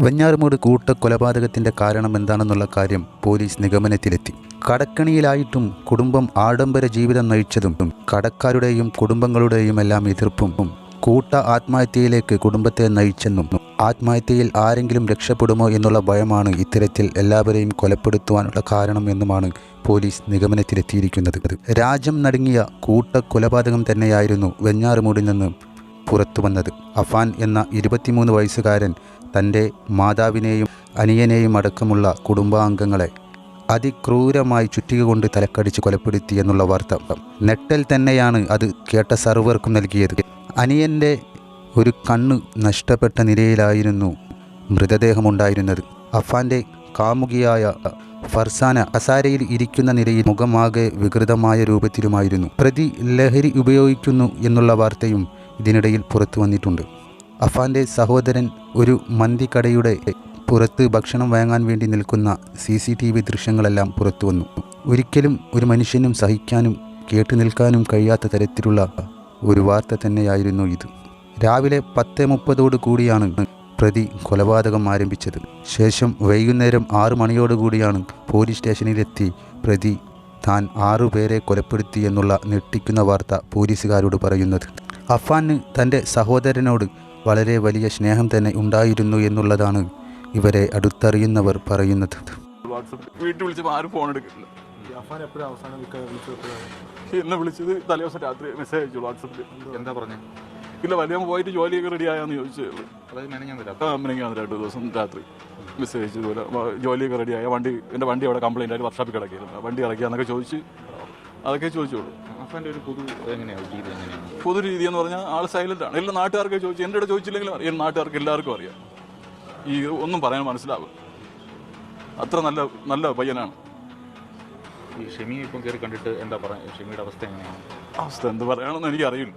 വെഞ്ഞാറുമൂട് കൂട്ട കൊലപാതകത്തിന്റെ കാരണം എന്താണെന്നുള്ള കാര്യം പോലീസ് നിഗമനത്തിലെത്തി. കടക്കണിയിലായിട്ടും കുടുംബം ആഡംബര ജീവിതം നയിച്ചതും കടക്കാരുടെയും കുടുംബങ്ങളുടെയും എല്ലാം എതിർപ്പും കൂട്ട ആത്മഹത്യയിലേക്ക് കുടുംബത്തെ നയിച്ചെന്നും ആത്മഹത്യയിൽ ആരെങ്കിലും രക്ഷപ്പെടുമോ എന്നുള്ള ഭയമാണ് ഇത്തരത്തിൽ എല്ലാവരെയും കൊലപ്പെടുത്തുവാനുള്ള കാരണം എന്നുമാണ് പോലീസ് നിഗമനത്തിലെത്തിയിരിക്കുന്നത്. രാജ്യം നടുങ്ങിയ കൂട്ട കൊലപാതകം തന്നെയായിരുന്നു വെഞ്ഞാറുമൂടിൽ നിന്ന് പുറത്തു വന്നത്. അഫാൻ എന്ന ഇരുപത്തിമൂന്ന് വയസ്സുകാരൻ തന്റെ മാതാവിനെയും അനിയനെയും അടക്കമുള്ള കുടുംബാംഗങ്ങളെ അതിക്രൂരമായി ചുറ്റിക കൊണ്ട് തലക്കടിച്ച് കൊലപ്പെടുത്തി എന്നുള്ള വാർത്ത. നെട്ടൽ തന്നെയാണ് അത് കേട്ട സർവർക്കും നൽകിയത്. അനിയന്റെ ഒരു കണ്ണ് നഷ്ടപ്പെട്ട നിലയിലായിരുന്നു മൃതദേഹമുണ്ടായിരുന്നത്. അഫാന്റെ കാമുകിയായ ഫർസാന അസാരയിൽ ഇരിക്കുന്ന നിലയിൽ മുഖമാകെ വികൃതമായ രൂപത്തിലുമായിരുന്നു. പ്രതി ലഹരി ഉപയോഗിക്കുന്നു എന്നുള്ള വാർത്തയും ഇതിനിടയിൽ പുറത്തു വന്നിട്ടുണ്ട്. അഫാന്റെ സഹോദരൻ ഒരു മന്തിക്കടയുടെ പുറത്ത് ഭക്ഷണം വാങ്ങാൻ വേണ്ടി നിൽക്കുന്ന സി സി ടി വി ദൃശ്യങ്ങളെല്ലാം പുറത്തു വന്നു. ഒരിക്കലും ഒരു മനുഷ്യനും സഹിക്കാനും കേട്ടു നിൽക്കാനും കഴിയാത്ത തരത്തിലുള്ള ഒരു വാർത്ത തന്നെയായിരുന്നു ഇത്. രാവിലെ പത്ത് മുപ്പതോടു കൂടിയാണ് പ്രതി കൊലപാതകം ആരംഭിച്ചത്. ശേഷം വൈകുന്നേരം ആറ് മണിയോടുകൂടിയാണ് പോലീസ് സ്റ്റേഷനിലെത്തി പ്രതി താൻ ആറുപേരെ കൊലപ്പെടുത്തി എന്നുള്ള ഞെട്ടിക്കുന്ന വാർത്ത പോലീസുകാരോട് പറയുന്നത്. അഫാന് തന്റെ സഹോദരനോട് വളരെ വലിയ സ്നേഹം തന്നെ ഉണ്ടായിരുന്നു എന്നുള്ളതാണ് ഇവരെ അടുത്തറിയുന്നവർ പറയുന്നത്. വീട്ടിൽ വിളിച്ചപ്പോൾ ആരും ഫോൺ എടുക്കില്ല വിളിച്ചത്? എന്നെ രാത്രി മെസ്സേജ് അയച്ചു വാട്സപ്പിൽ എന്താ പറഞ്ഞേ? ഇല്ല വലിയ പോയിട്ട് ജോലിയൊക്കെ റെഡി ആയാന്ന് ചോദിച്ചേ ഉള്ളൂ. അതായത് മെനഞ്ഞാൻ വരാം ആ രണ്ട് ദിവസം രാത്രി മെസ്സേജ് ജോലിയൊക്കെ റെഡി ആയ. വണ്ടി എന്റെ വണ്ടി അവിടെ കംപ്ലൈന്റ് ആയിട്ട് വർഷാപ്പിൽ കിടക്കിയിരുന്നു വണ്ടി ഇറക്കിയാന്നൊക്കെ ചോദിച്ച് അതൊക്കെ ചോദിച്ചോളൂ അഫാന്റെ ഒരു പൊതു എങ്ങനെയാണ് രീതി എങ്ങനെയാണ് പൊതു രീതി എന്ന് പറഞ്ഞാൽ ആൾ സൈലന്റ് ആണ്. എല്ലാ നാട്ടുകാർക്ക് ചോദിച്ചു. എന്റെ ഇവിടെ ചോദിച്ചില്ലെങ്കിലും അറിയാം. നാട്ടുകാർക്ക് എല്ലാവർക്കും അറിയാം. ഈ ഒന്നും പറയാൻ മനസ്സിലാവും അത്ര നല്ല നല്ല പയ്യനാണ്. ഈ ഷെമി ഇപ്പം കയറി കണ്ടിട്ട് എന്താ പറയുക ഷെമിയുടെ അവസ്ഥ എങ്ങനെയാണ് അവസ്ഥ എന്ത് പറയണമെന്ന് എനിക്കറിയില്ല.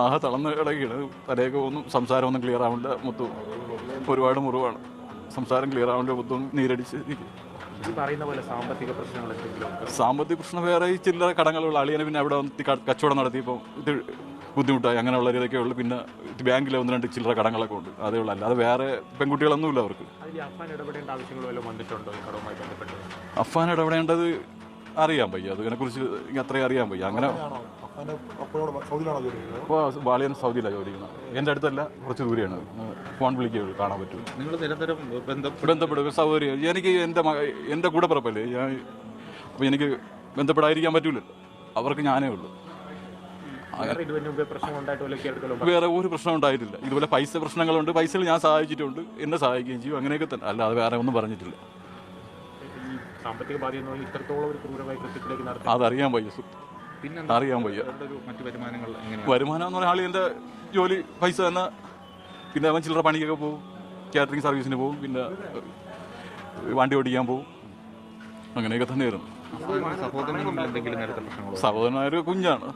ആഹ തളർന്ന് കിടക്കുകയാണ് തലയൊക്കെ ഒന്നും സംസാരമൊന്നും ക്ലിയർ ആവില്ല. മൊത്തം ഒരുപാട് മുറിവാണ്. സംസാരം ക്ലിയർ ആവേണ്ട മൊത്തം നീരടിച്ച്. ഈ പറയുന്ന പോലെ സാമ്പത്തിക പ്രശ്നങ്ങൾ സാമ്പത്തിക പ്രശ്നം വേറെ ഈ ചില്ലറ കടങ്ങളുള്ള അളിയനെ പിന്നെ അവിടെ വന്ന് കച്ചവടം നടത്തിയപ്പോൾ ഇത് ബുദ്ധിമുട്ടായി. അങ്ങനെയുള്ള ഇതൊക്കെ ഉള്ളു. പിന്നെ ബാങ്കിലെ ഒന്ന് രണ്ട് ചില്ലറ കടങ്ങളൊക്കെ ഉണ്ട്. അതേ ഉള്ളൂ. അല്ലാതെ വേറെ പെൺകുട്ടികളൊന്നുമില്ല അവർക്ക്. അഫാൻ ഇടപെടേണ്ടത് അറിയാൻ വയ്യ. അതിനെക്കുറിച്ച് അത്രയും അറിയാൻ വയ്യ. അങ്ങനെ ഇപ്പോൾ വാളിയൻ സൗദിയിലാണ് ജോലി ചെയ്യുന്നത്? എന്റെ അടുത്തല്ല കുറച്ച് ദൂരെയാണ്. ഫോൺ വിളിക്കുകയുള്ളൂ കാണാൻ പറ്റും. നിങ്ങൾ നിരന്തരം ബന്ധം ബന്ധപ്പെടുക സൗകര്യം. എനിക്ക് എന്റെ മക എന്റെ കൂടെ പിറപ്പല്ലേ ഞാൻ അപ്പോൾ എനിക്ക് ബന്ധപ്പെടാതിരിക്കാൻ പറ്റൂലല്ലോ. അവർക്ക് ഞാനേ ഉള്ളൂ. വേറെ ഒരു പ്രശ്നം ഉണ്ടായിട്ടില്ല. ഇതുപോലെ പൈസ പ്രശ്നങ്ങളുണ്ട്. പൈസയിൽ ഞാൻ സഹായിച്ചിട്ടുണ്ട്. എന്നെ സഹായിക്കുകയും ചെയ്യും. അങ്ങനെയൊക്കെ തന്നെ. അല്ലാതെ വേറെ ഒന്നും പറഞ്ഞിട്ടില്ല. അതറിയാൻ വയ്യ. പിന്നെ അറിയാൻ വയ്യ. മറ്റു വരുമാനങ്ങൾ വരുമാനം എന്ന് പറഞ്ഞാൽ ജോലി പൈസ തന്നെ പിന്നെ അവൻ ചില്ലറ പണിക്കൊക്കെ പോകും. കാറ്ററിംഗ് സർവീസിന് പോകും. പിന്നെ വണ്ടി ഓടിക്കാൻ പോകും. അങ്ങനെയൊക്കെ തന്നെയായിരുന്നു. സഹോദരനായ ഒരു കുഞ്ഞാണ്.